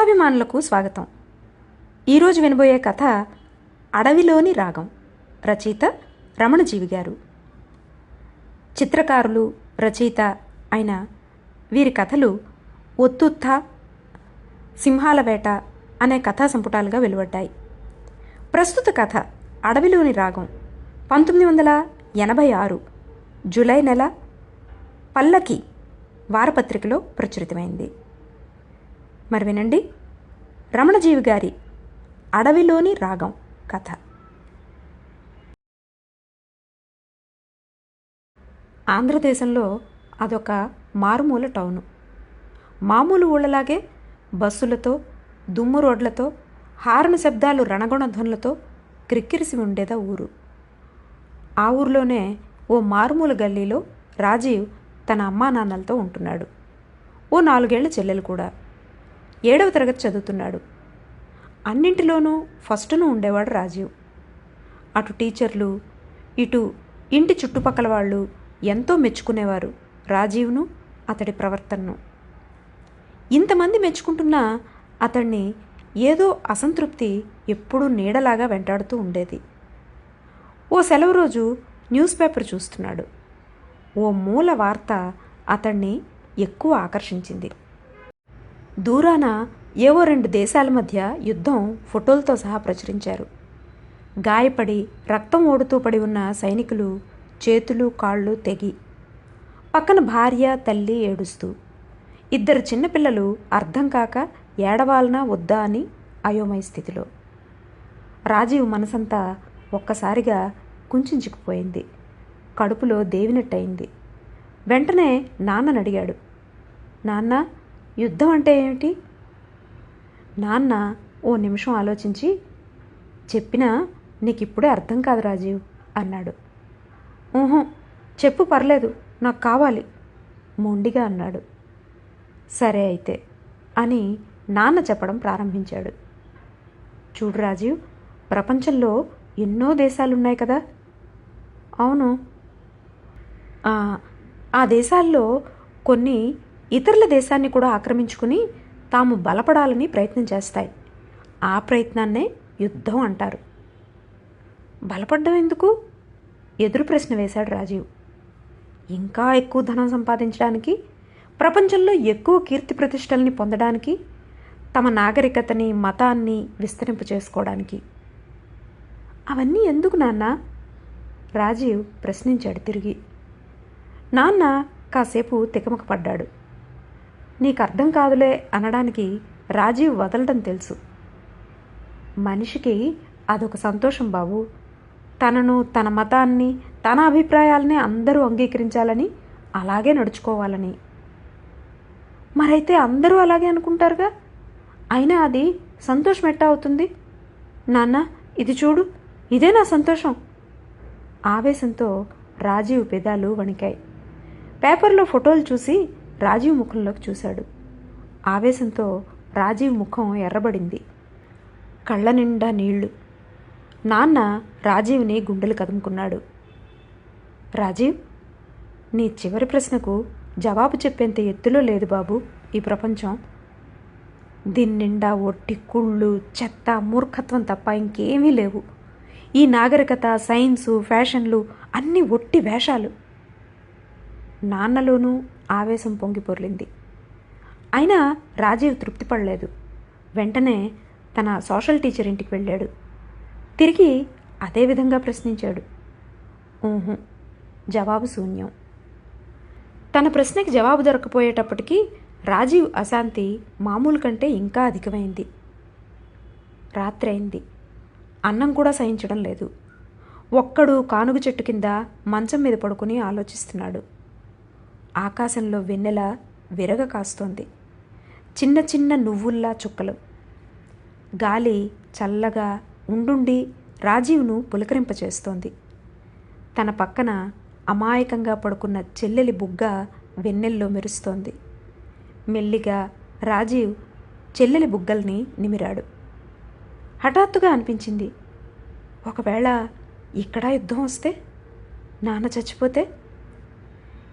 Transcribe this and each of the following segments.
కథాభిమానులకు స్వాగతం. ఈరోజు వినబోయే కథ అడవిలోని రాగం. రచయిత రమణజీవి గారు. చిత్రకారులు రచయిత అయిన వీరి కథలు ఒత్తుత్త సింహాల వేట అనే కథా సంపుటాలుగా వెలువడ్డాయి. ప్రస్తుత కథ అడవిలోని రాగం. పంతొమ్మిది వందల ఎనభై ఆరు జూలై నెల పల్లకి వారపత్రికలో ప్రచురితమైంది. మరి వినండి. రమణజీవి గారి అడవిలోని రాగం కథ. ఆంధ్రదేశంలో అదొక మారుమూల టౌను. మామూలు ఊళ్ళలాగే బస్సులతో దుమ్ము రోడ్లతో హారన శబ్దాలు రణగుణధ్వనులతో క్రిక్కిరిసి ఉండేదా ఊరు. ఆ ఊర్లోనే ఓ మారుమూల గల్లీలో రాజీవ్ తన అమ్మా నాన్నలతో ఉంటున్నాడు. ఓ నాలుగేళ్ళ చెల్లెలు కూడా. ఏడవ తరగతి చదువుతున్నాడు. అన్నింటిలోనూ ఫస్టును ఉండేవాడు రాజీవ్. అటు టీచర్లు ఇటు ఇంటి చుట్టుపక్కల వాళ్ళు ఎంతో మెచ్చుకునేవారు రాజీవ్ను అతడి ప్రవర్తనను. ఇంతమంది మెచ్చుకుంటున్నా అతన్ని ఏదో అసంతృప్తి ఎప్పుడూ నీడలాగా వెంటాడుతూ ఉండేది. ఓ సెలవు రోజు న్యూస్ పేపర్ చూస్తున్నాడు. ఓ మూల వార్త అతన్ని ఎక్కువ ఆకర్షించింది. దూరాన ఏవో రెండు దేశాల మధ్య యుద్ధం ఫోటోలతో సహా ప్రచురించారు. గాయపడి రక్తం ఓడుతూ పడి ఉన్న సైనికులు చేతులు కాళ్ళు తెగి పక్కన భార్య తల్లి ఏడుస్తూ ఇద్దరు చిన్నపిల్లలు అర్థం కాక ఏడవాలనా వద్దా అని అయోమయ స్థితిలో. రాజీవ్ మనసంతా ఒక్కసారిగా కుంచుకుపోయింది కడుపులో దేవినట్టయింది. వెంటనే నాన్నని అడిగాడు నాన్న యుద్ధం అంటే ఏమిటి? నాన్న ఓ నిమిషం ఆలోచించి చెప్పినా నీకు ఇప్పుడే అర్థం కాదు రాజీవ్ అన్నాడు. ఊహం చెప్పు పర్లేదు నాకు కావాలి మొండిగా అన్నాడు. సరే అయితే అని నాన్న చెప్పడం ప్రారంభించాడు. చూడు రాజీవ్ ప్రపంచంలో ఎన్నో దేశాలున్నాయి కదా? అవును. ఆ దేశాల్లో కొన్ని ఇతరుల దేశాన్ని కూడా ఆక్రమించుకుని తాము బలపడాలని ప్రయత్నం చేస్తాయి. ఆ ప్రయత్నాన్నే యుద్ధం అంటారు. బలపడ్డం ఎందుకు? ఎదురు ప్రశ్న వేశాడు రాజీవ్. ఇంకా ఎక్కువ ధనం సంపాదించడానికి ప్రపంచంలో ఎక్కువ కీర్తి ప్రతిష్టల్ని పొందడానికి తమ నాగరికతని మతాన్ని విస్తరింపు చేసుకోవడానికి. అవన్నీ ఎందుకు నాన్న? రాజీవ్ ప్రశ్నించాడు తిరిగి. నాన్న కాసేపు తికమక పడ్డాడు. నీకు అర్థం కాదులే అనడానికి రాజీవ్ వదలడం తెలుసు. మనిషికి అదొక సంతోషం బాబు. తనను తన మతాన్ని తన అభిప్రాయాలని అందరూ అంగీకరించాలని అలాగే నడుచుకోవాలని. మరైతే అందరూ అలాగే అనుకుంటారుగా? అయినా అది సంతోషం ఎట్టా అవుతుంది? నాన్న ఇది చూడు ఇదే నా సంతోషం. ఆవేశంతో రాజీవ్ పెదాలు వణికాయి. పేపర్లో ఫోటోలు చూసి రాజీవ్ ముఖంలోకి చూశాడు. ఆవేశంతో రాజీవ్ ముఖం ఎర్రబడింది. కళ్ళ నిండా నీళ్ళు. నాన్న రాజీవ్ని గుండెలు కదుముకున్నాడు. రాజీవ్ నీ చివరి ప్రశ్నకు జవాబు చెప్పేంత ఎత్తులో లేదు బాబు ఈ ప్రపంచం. దీని నిండా ఒట్టి కుళ్ళు చెత్త మూర్ఖత్వం తప్ప ఇంకేమీ లేవు. ఈ నాగరికత సైన్సు ఫ్యాషన్లు అన్నీ ఒట్టి వేషాలు. నాన్నలోనూ ఆవేశం పొంగి పొర్లింది. అయినా రాజీవ్ తృప్తిపడలేదు వెంటనే తన సోషల్ టీచర్ ఇంటికి వెళ్ళాడు. తిరిగి అదే విధంగా ప్రశ్నించాడు. ఊహు జవాబు శూన్యం. తన ప్రశ్నకి జవాబు దొరకపోయేటప్పటికీ రాజీవ్ అశాంతి మామూలు కంటే ఇంకా అధికమైంది. రాత్రైంది. అన్నం కూడా సహించడం లేదు. ఒక్కడు కానుగ చెట్టు కింద మంచం మీద పడుకుని ఆలోచిస్తున్నాడు. ఆకాశంలో వెన్నెల విరగ కాస్తోంది. చిన్న చిన్న నువ్వుల్లా చుక్కలు. గాలి చల్లగా ఉండుండి రాజీవ్ను పులకరింపచేస్తోంది. తన పక్కన అమాయకంగా పడుకున్న చెల్లెలి బుగ్గ వెన్నెల్లో మెరుస్తోంది. మెల్లిగా రాజీవ్ చెల్లెలి బుగ్గల్ని నిమిరాడు. హఠాత్తుగా అనిపించింది ఒకవేళ ఇక్కడ యుద్ధం వస్తే? నాన్న చచ్చిపోతే?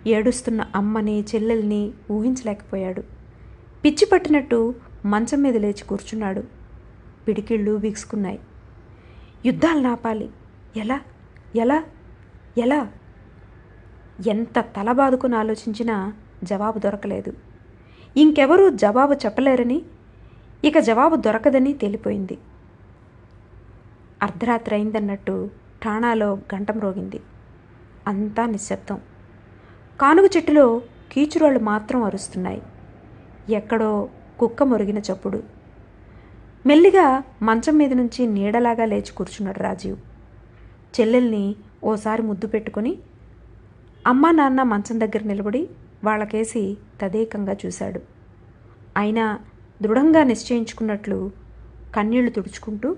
ఏడుస్తున్న అమ్మని చెల్లెల్ని ఊహించలేకపోయాడు. పిచ్చి పట్టినట్టు మంచం మీద లేచి కూర్చున్నాడు. పిడికిళ్ళు బిగుసుకున్నాయి యుద్ధాలు నాపాలి. ఎలా? ఎలా? ఎలా? ఎంత తల బాదుకుని ఆలోచించినా జవాబు దొరకలేదు. ఇంకెవరూ జవాబు చెప్పలేరని ఇక జవాబు దొరకదని తేలిపోయింది. అర్ధరాత్రి అయిందన్నట్టు ఠాణాలో గంట మ్రోగింది అంతా నిశ్శబ్దం. కానుగ చెట్టులో కీచురాళ్ళు మాత్రం అరుస్తున్నాయి. ఎక్కడో కుక్క మొరిగిన చప్పుడు. మెల్లిగా మంచం మీద నుంచి నీడలాగా లేచి కూర్చున్నాడు రాజీవ్. చెల్లెల్ని ఓసారి ముద్దు పెట్టుకొని అమ్మా నాన్న మంచం దగ్గర నిలబడి వాళ్ళకేసి తదేకంగా చూశాడు. అయినా దృఢంగా నిశ్చయించుకున్నట్లు కన్నీళ్ళు తుడుచుకుంటూ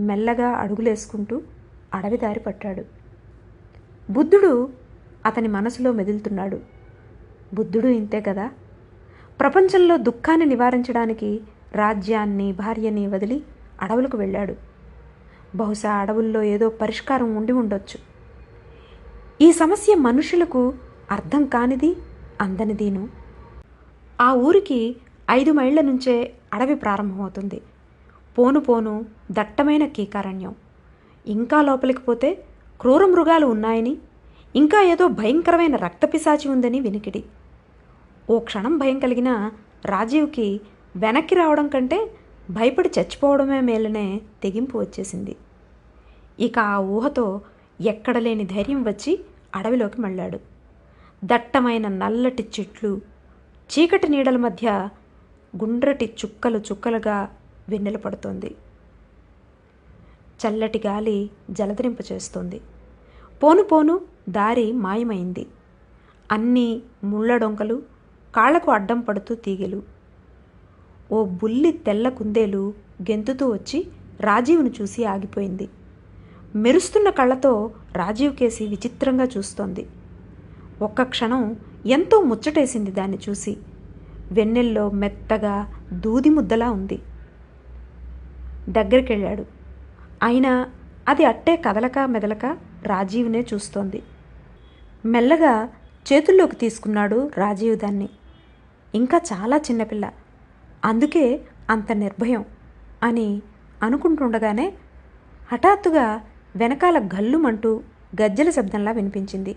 మెల్లగా అడుగులేసుకుంటూ అడవి దారి పట్టాడు. బుద్ధుడు అతని మనసులో మెదులుతున్నాడు. బుద్ధుడు ఇంతే కదా? ప్రపంచంలో దుఃఖాన్ని నివారించడానికి రాజ్యాన్ని భార్యని వదిలి అడవులకు వెళ్ళాడు. బహుశా అడవుల్లో ఏదో పరిష్కారం ఉండి ఉండొచ్చు. ఈ సమస్య మనుషులకు అర్థం కానిది అందనిదీను. ఆ ఊరికి ఐదు మైళ్ళ నుంచే అడవి ప్రారంభమవుతుంది. పోను పోను దట్టమైన కీకారణ్యం. ఇంకా లోపలికి పోతే క్రూర మృగాలు ఉన్నాయని ఇంకా ఏదో భయంకరమైన రక్తపిశాచి ఉందని వినికిడి. ఓ క్షణం భయం కలిగిన రాజీవ్కి వెనక్కి రావడం కంటే భయపడి చచ్చిపోవడమే మేలనే తెగింపు వచ్చేసింది. ఇక ఆ ఊహతో ఎక్కడలేని ధైర్యం వచ్చి అడవిలోకి మళ్ళాడు. దట్టమైన నల్లటి చెట్లు చీకటి నీడల మధ్య గుండ్రటి చుక్కలు చుక్కలుగా వెన్నెల పడుతోంది. చల్లటి గాలి జలధరింప చేస్తుంది పోను పోను దారి మాయమైంది. అన్నీ ముళ్ళడొంకలు కాళ్ళకు అడ్డం పడుతూ తీగెలు. ఓ బుల్లి తెల్ల కుందేలు గెంతుతూ వచ్చి రాజీవ్ను చూసి ఆగిపోయింది. మెరుస్తున్న కళ్ళతో రాజీవ్ కేసి విచిత్రంగా చూస్తోంది. ఒక్క క్షణం ఎంతో ముచ్చటేసింది దాన్ని చూసి. వెన్నెల్లో మెత్తగా దూది ముద్దలా ఉంది. దగ్గరికెళ్ళాడు. అయినా అది అట్టే కదలక మెదలక రాజీవ్నే చూస్తోంది. మెల్లగా చేతుల్లోకి తీసుకున్నాడు రాజీవ్ దాన్ని. ఇంకా చాలా చిన్నపిల్ల అందుకే అంత నిర్భయం అని అనుకుంటుండగానే హఠాత్తుగా వెనకాల గల్లుమంటూ గజ్జల శబ్దంలా వినిపించింది.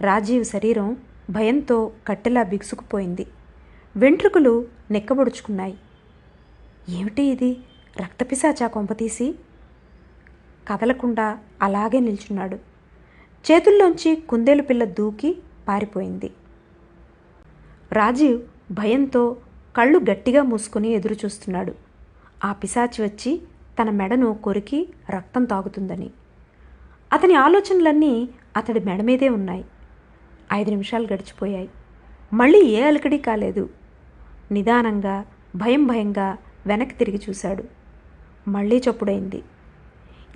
రాజీవ్ శరీరం భయంతో కట్టెలా బిగుసుకుపోయింది. వెంట్రుకలు నెక్కబొడుచుకున్నాయి. ఏమిటి ఇది? రక్తపిశాచా కొంపతీసి? కదలకుండా అలాగే నిల్చున్నాడు. చేతుల్లోంచి కుందేలు పిల్ల దూకి పారిపోయింది. రాజీవ్ భయంతో కళ్ళు గట్టిగా మూసుకుని ఎదురు చూస్తున్నాడు ఆ పిశాచి వచ్చి తన మెడను కొరికి రక్తం తాగుతుందని. అతని ఆలోచనలన్నీ అతడి మెడ మీదే ఉన్నాయి. ఐదు నిమిషాలు గడిచిపోయాయి. మళ్ళీ ఏ అలకడి కాలేదు. నిదానంగా భయం భయంగా వెనక్కి తిరిగి చూశాడు. మళ్ళీ చప్పుడైంది.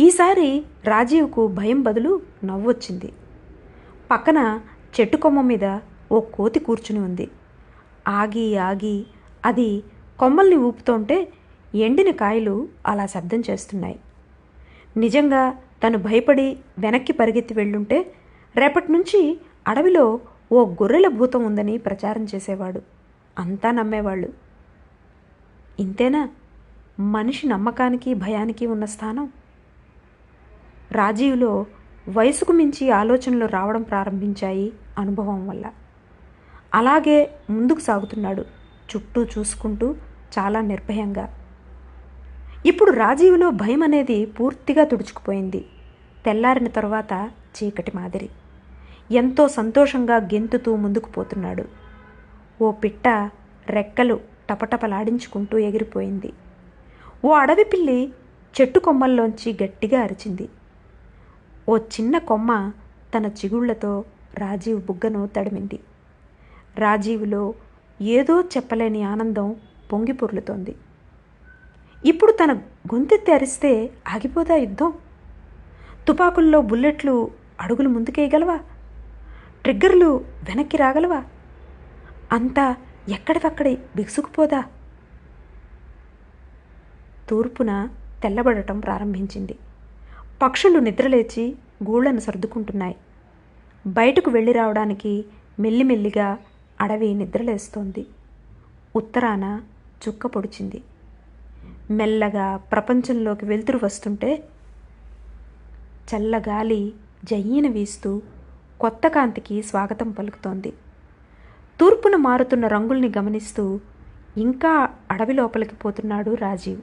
ఈసారి రాజీవ్కు భయం బదులు నవ్వొచ్చింది. పక్కన చెట్టు కొమ్మ మీద ఓ కోతి కూర్చుని ఉంది. ఆగి ఆగి అది కొమ్మల్ని ఊపుతుంటే ఎండిన కాయలు అలా శబ్దం చేస్తున్నాయి. నిజంగా తను భయపడి వెనక్కి పరిగెత్తి వెళ్ళుంటే రేపటి నుంచి అడవిలో ఓ గొర్రెల భూతం ఉందని ప్రచారం చేసేవాడు. అంతా నమ్మేవాళ్ళు. ఇంతేనా? మనిషి నమ్మకానికి భయానికి ఉన్న స్థానం? రాజీవ్లో వయసుకు మించి ఆలోచనలు రావడం ప్రారంభించాయి అనుభవం వల్ల. అలాగే ముందుకు సాగుతున్నాడు. చుట్టూ చూసుకుంటూ చాలా నిర్భయంగా. ఇప్పుడు రాజీవ్లో భయం అనేది పూర్తిగా తుడుచుకుపోయింది. తెల్లారిన తర్వాత చీకటి మాదిరి. ఎంతో సంతోషంగా గెంతుతూ ముందుకు పోతున్నాడు. ఓ పిట్ట రెక్కలు టపటపలాడించుకుంటూ ఎగిరిపోయింది. ఓ అడవి పిల్లి చెట్టు కొమ్మల్లోంచి గట్టిగా అరిచింది. ఓ చిన్న కొమ్మ తన చిగుళ్ళతో రాజీవ్ బుగ్గను తడిమింది. రాజీవ్లో ఏదో చెప్పలేని ఆనందం పొంగి పొర్లుతోంది. ఇప్పుడు తన గొంతెత్తి అరిస్తే ఆగిపోదా యుద్ధం? తుపాకుల్లో బుల్లెట్లు అడుగులు ముందుకేయగలవా? ట్రిగ్గర్లు వెనక్కి రాగలవా? అంతా ఎక్కడికక్కడి బిగుసుకుపోదా? తూర్పున తెల్లబడటం ప్రారంభించింది. పక్షులు నిద్రలేచి గూళ్ళను సర్దుకుంటున్నాయి. బయటకు వెళ్ళి రావడానికి మెల్లిమెల్లిగా అడవి నిద్రలేస్తోంది. ఉత్తరాన చుక్క పొడిచింది. మెల్లగా ప్రపంచంలోకి వెలుతురు వస్తుంటే చల్లగాలి జయ్యిన వీస్తూ కొత్త కాంతికి స్వాగతం పలుకుతోంది. తూర్పున మారుతున్న రంగుల్ని గమనిస్తూ ఇంకా అడవి లోపలికి పోతున్నాడు రాజీవ్.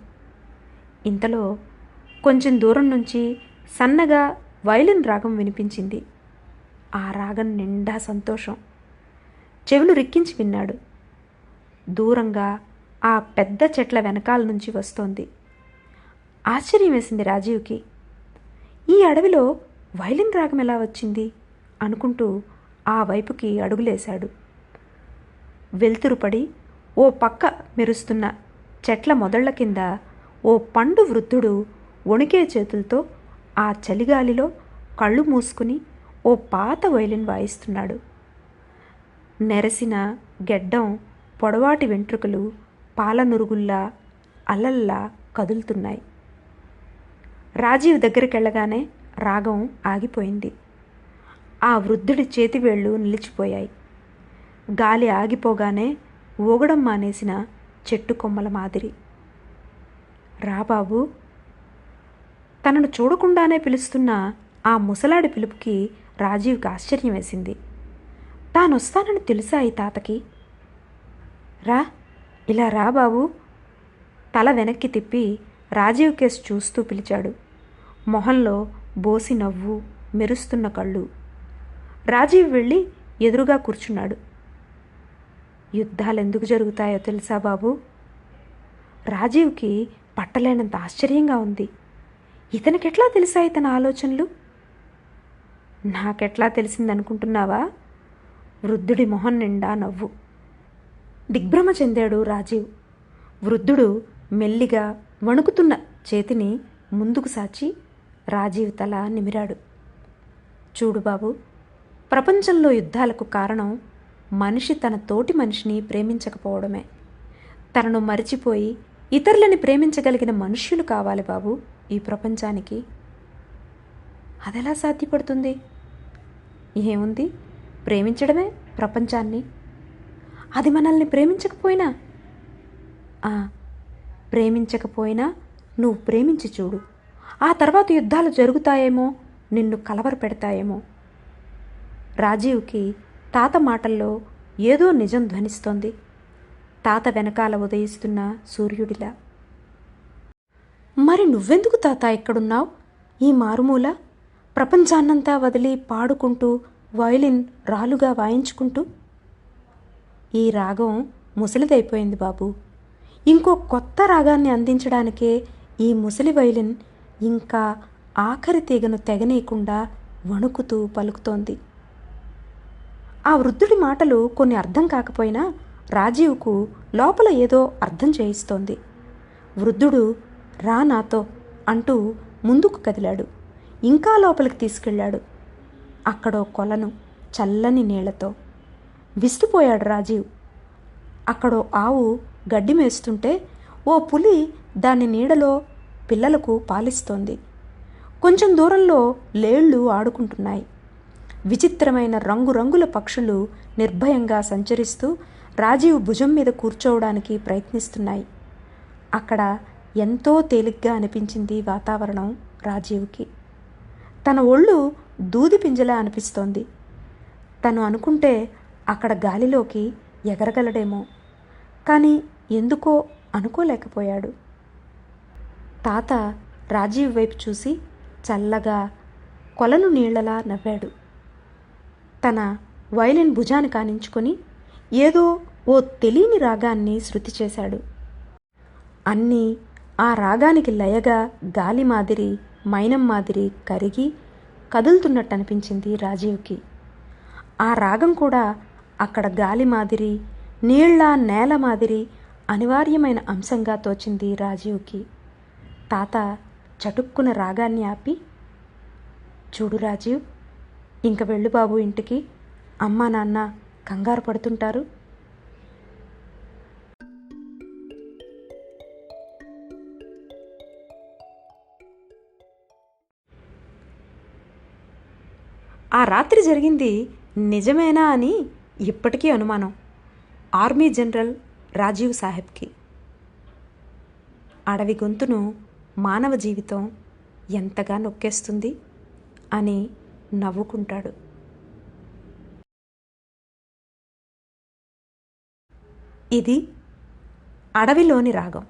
ఇంతలో కొంచెం దూరం నుంచి సన్నగా వైలిన్ రాగం వినిపించింది. ఆ రాగం నిండా సంతోషం. చెవులు రిక్కించి విన్నాడు. దూరంగా ఆ పెద్ద చెట్ల వెనకాల నుంచి వస్తోంది. ఆశ్చర్యం వేసింది రాజీవ్కి. ఈ అడవిలో వైలిన్ రాగం ఎలా వచ్చింది? అనుకుంటూ ఆ వైపుకి అడుగులేశాడు. వెలుతురుపడి ఓ పక్క మెరుస్తున్న చెట్ల మొదళ్ళ కింద ఓ పండు వృద్ధుడు వణికే చేతులతో ఆ చలిగాలిలో కళ్ళు మూసుకుని ఓ పాత వైలిన్ వాయిస్తున్నాడు. నెరసిన గెడ్డం పొడవాటి వెంట్రుకలు పాలనురుగుల్లా అలల్లా కదులుతున్నాయి. రాజీవ్ దగ్గరికి వెళ్ళగానే రాగం ఆగిపోయింది. ఆ వృద్ధుడి చేతివేళ్ళు నిలిచిపోయాయి. గాలి ఆగిపోగానే ఊగడం మానేసిన చెట్టు కొమ్మల మాదిరి. రా బాబు తనను చూడకుండానే పిలుస్తున్న ఆ ముసలాడి పిలుపుకి రాజీవ్కి ఆశ్చర్యం వేసింది. తానొస్తానని తెలుసా ఈ తాతకి? రా ఇలా రా బాబు. తల వెనక్కి తిప్పి రాజీవ్ కేసు చూస్తూ పిలిచాడు. మొహంలో బోసి నవ్వు మెరుస్తున్న కళ్ళు. రాజీవ్ వెళ్ళి ఎదురుగా కూర్చున్నాడు. యుద్ధాలు ఎందుకు జరుగుతాయో తెలుసా బాబు? రాజీవ్కి పట్టలేనంత ఆశ్చర్యంగా ఉంది. ఇతనికెట్లా తెలుసా తన ఆలోచనలు? నాకెట్లా తెలిసిందనుకుంటున్నావా? వృద్ధుడి మొహం నిండా నవ్వు. దిగ్భ్రమ చెందాడు రాజీవ్. వృద్ధుడు మెల్లిగా వణుకుతున్న చేతిని ముందుకు సాచి రాజీవ్ తల నిమిరాడు. చూడు బాబు ప్రపంచంలో యుద్ధాలకు కారణం మనిషి తన తోటి మనిషిని ప్రేమించకపోవడమే. తనను మరిచిపోయి ఇతరులని ప్రేమించగలిగిన మనుష్యులు కావాలి బాబు. ఈ ప్రపంచానికి? అదెలా సాధ్యపడుతుంది? ఏముంది? ప్రేమించడమే ప్రపంచాన్ని. అది మనల్ని ప్రేమించకపోయినా. ప్రేమించకపోయినా నువ్వు ప్రేమించి చూడు. ఆ తర్వాత యుద్ధాలు జరుగుతాయేమో నిన్ను కలవర పెడతాయేమో. రాజీవ్కి తాత మాటల్లో ఏదో నిజం ధ్వనిస్తోంది. తాత వెనకాల ఉదయిస్తున్న సూర్యుడిలా. మరి నువ్వెందుకు తాత ఇక్కడున్నావు? ఈ మారుమూల? ప్రపంచాన్నంతా వదిలి పాడుకుంటూ వయలిన్ రాలుగా వాయించుకుంటూ? ఈ రాగం ముసలిదైపోయింది బాబు. ఇంకో కొత్త రాగాన్ని అందించడానికే ఈ ముసలి వయలిన్ ఇంకా ఆఖరి తీగను తెగనీయకుండా వణుకుతూ పలుకుతోంది. ఆ వృద్ధుడి మాటలు కొన్ని అర్థం కాకపోయినా రాజీవ్కు లోపల ఏదో అర్థం చేయిస్తోంది. వృద్ధుడు రా నాతో అంటూ ముందుకు కదిలాడు. ఇంకా లోపలికి తీసుకెళ్ళాడు. అక్కడో కొలను చల్లని నీళ్ళతో విసిరిపోయాడు రాజీవ్. అక్కడో ఆవు గడ్డి మేస్తుంటే ఓ పులి దాని నీడలో పిల్లలకు పాలిస్తోంది. కొంచెం దూరంలో లేళ్ళు ఆడుకుంటున్నాయి. విచిత్రమైన రంగురంగుల పక్షులు నిర్భయంగా సంచరిస్తూ రాజీవ్ భుజం మీద కూర్చోవడానికి ప్రయత్నిస్తున్నాయి. అక్కడ ఎంతో తేలిగ్గా అనిపించింది వాతావరణం రాజీవ్కి. తన ఒళ్ళు దూది పింజలా అనిపిస్తోంది. తను అనుకుంటే అక్కడ గాలిలోకి ఎగరగలడేమో కానీ ఎందుకో అనుకోలేకపోయాడు. తాత రాజీవ్ వైపు చూసి చల్లగా కొలను నీళ్ళలా నవ్వాడు. తన వైలిన్ భుజాన్ని కానించుకొని ఏదో ఓ తెలియని రాగాన్ని శృతి చేశాడు. అన్నీ ఆ రాగానికి లయగా గాలి మాదిరి మైనం మాదిరి కరిగి కదులుతున్నట్టు అనిపించింది రాజీవ్కి. ఆ రాగం కూడా అక్కడ గాలి మాదిరి నీళ్ళ నేల మాదిరి అనివార్యమైన అంశంగా తోచింది రాజీవ్కి. తాత చటుక్కున రాగాన్ని ఆపి చూడు రాజీవ్ ఇంక వెళ్ళు బాబు ఇంటికి. అమ్మా నాన్న కంగారు పడుతుంటారు. ఆ రాత్రి జరిగింది నిజమేనా అని ఇప్పటికీ అనుమానం. ఆర్మీ జనరల్ రాజీవ్ సాహెబ్కి. అడవి గొంతును మానవ జీవితం ఎంతగా నొక్కేస్తుంది అని నవ్వుకుంటాడు. ఇది అడవిలోని రాగం.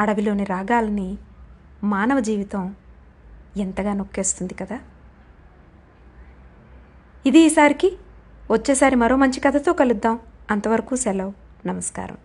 అడవిలోని రాగాల్ని మానవ జీవితం ఎంతగా నొక్కేస్తుంది కదా. ఇది ఈసారికి వచ్చేసారి మరో మంచి కథతో కలుద్దాం. అంతవరకు సెలవు. నమస్కారం.